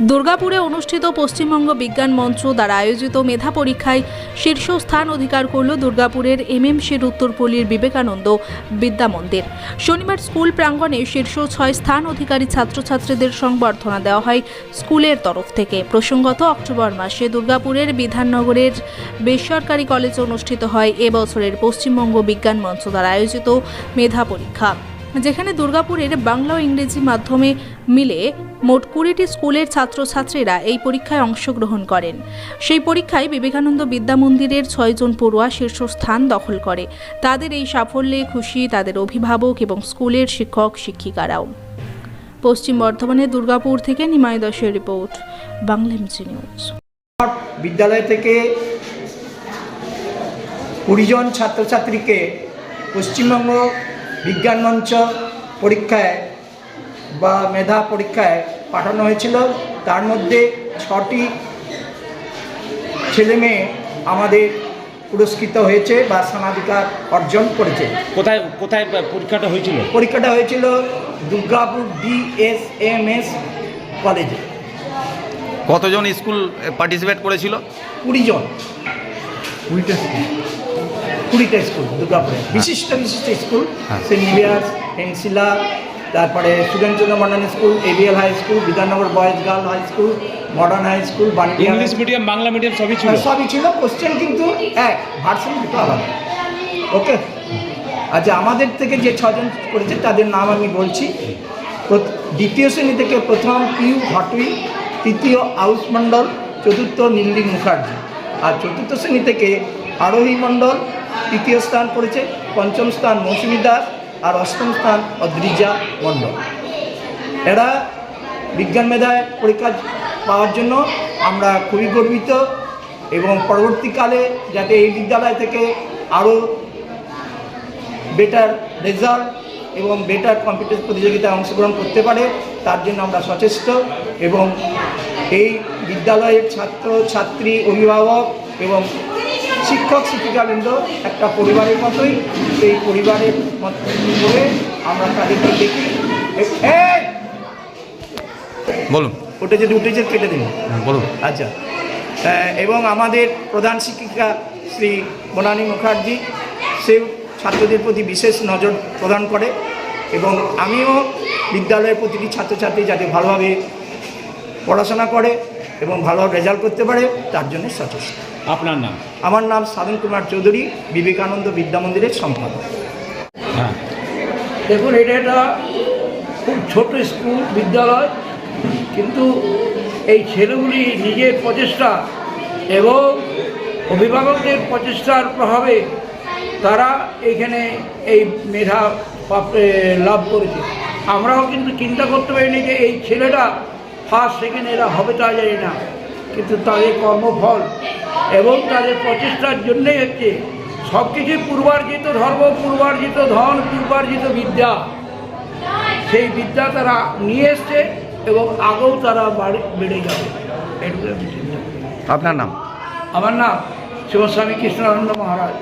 দুর্গাপুরে অনুষ্ঠিত পশ্চিমবঙ্গ বিজ্ঞান মঞ্চ দ্বারা আয়োজিত মেধা পরীক্ষায় শীর্ষস্থান অধিকার করল দুর্গাপুরের এমএমসির উত্তরপল্লীর বিবেকানন্দ বিদ্যা মন্দির। শনিবার স্কুল প্রাঙ্গণে শীর্ষ ছয় স্থান অধিকারী ছাত্রছাত্রীদের সংবর্ধনা দেওয়া হয় স্কুলের তরফ থেকে। প্রসঙ্গত, অক্টোবর মাসে দুর্গাপুরের বিধাননগরের বেসরকারি কলেজে অনুষ্ঠিত হয় এবছরের পশ্চিমবঙ্গ বিজ্ঞান মঞ্চ দ্বারা আয়োজিত মেধা পরীক্ষা। যেখানে দুর্গাপুরের বাংলা ও ইংরেজি মাধ্যমে মিলে মোট কুড়িটি স্কুলের ছাত্রছাত্রীরা এই পরীক্ষায় অংশগ্রহণ করেন। সেই পরীক্ষায় বিবেকানন্দ বিদ্যা মন্দিরের ছয়জন পড়ুয়া শীর্ষস্থান দখল করে। তাদের এই সাফল্যে খুশি তাদের অভিভাবক এবং স্কুলের শিক্ষক, শিক্ষিকারাও। পশ্চিম বর্ধমানের দুর্গাপুর থেকে নিমাই দশের রিপোর্ট, বাংলা নিউজ। বিদ্যালয় থেকে কুড়িজন ছাত্রছাত্রীকে পশ্চিমবঙ্গ বিজ্ঞান মঞ্চ পরীক্ষায় বা মেধা পরীক্ষায় পাঠানো হয়েছিল। তার মধ্যে ছটি ছেলে মেয়ে আমাদের পুরস্কৃত হয়েছে বা স্থানাধিকার অর্জন করেছে। কোথায় কোথায় পরীক্ষাটা হয়েছিল? পরীক্ষাটা হয়েছিল দুর্গাপুর ডিএসএমএস কলেজে। কতজন স্কুল পার্টিসিপেট করেছিল? কুড়িজন কুড়িটা স্কুল। কুড়িটা স্কুল দুর্গাপুরে। বিশিষ্ট বিশিষ্ট স্কুল। হ্যাঁ। সেন্ট নিভিয়াস পেন্সিলা তারপরে Surendrachandra Mondal school ABL high school Bidhannagar boys girl high school modern high school English medium Bangla medium সবই ছিল? সবই ছিল। কোশ্চেন কিন্তু এক ভার্সন দুটো আলাদা। ওকে আচ্ছা আমাদের থেকে যে ছজন করেছে তাদের নাম আমি বলছি। দ্বিতীয় শ্রেণি থেকে প্রথম পিউ ঘটুই তৃতীয় আউস মণ্ডল চতুর্থ নীলি মুখার্জি। আর চতুর্থ শ্রেণি থেকে আরোহী মণ্ডল তৃতীয় স্থান করেছে পঞ্চম স্থান মৌসুমী দাস আর অষ্টম স্থান অদ্রিজা মণ্ডল। এরা বিজ্ঞান মেধায় পরীক্ষা পাওয়ার জন্য আমরা খুবই গর্বিত এবং পরবর্তীকালে যাতে এই বিদ্যালয় থেকে আরও বেটার রেজাল্ট এবং বেটার কম্পিউটার প্রতিযোগিতায় অংশগ্রহণ করতে পারে, তার জন্য আমরা সচেষ্ট এবং এই বিদ্যালয়ের ছাত্র, ছাত্রী, অভিভাবক এবং শিক্ষক শিক্ষিকাবৃন্দ একটা পরিবারের মতোই সেই পরিবারের মতো করে আমরা তাদেরকে দেখি! বলুন। উঠে যদি উঠেছে কেটে দিন। হ্যাঁ, বলুন। আচ্ছা। এবং আমাদের প্রধান শিক্ষিকা শ্রী বনানী মুখার্জি সেও ছাত্রদের প্রতি বিশেষ নজর প্রদান করে এবং আমিও বিদ্যালয়ের প্রতিটি ছাত্রছাত্রী যাতে ভালোভাবে পড়াশোনা করে। এবং ভালো রেজাল্ট করতে পারে তার জন্য সচেষ্ট। আপনার নাম? আমার নাম সাধন কুমার চৌধুরী বিবেকানন্দ বিদ্যা মন্দিরের সম্পাদক। হ্যাঁ। দেখুন এটা একটা খুব ছোট স্কুল বিদ্যালয় কিন্তু এই ছেলেগুলি নিজের প্রচেষ্টা এবং অভিভাবকদের প্রচেষ্টার প্রভাবে তারা এখানে এই মেধা লাভ করেছে। আমরাও কিন্তু চিন্তা করতে পারিনি যে এই ছেলেটা ফার্স্ট সেকেন্ড এরা হবে তা জানি না। কিন্তু তাদের কর্মফল এবং তাদের প্রচেষ্টার জন্যই হচ্ছে সব কিছুই পূর্বার্জিত ধর্ম পূর্বার্জিত ধন পূর্বার্জিত বিদ্যা। সেই বিদ্যা তারা নিয়ে এসছে এবং আগেও তারা বাড়ি বেড়ে যাবে। আপনার নাম? আমার নাম শিবস্বামী কৃষ্ণানন্দ মহারাজ।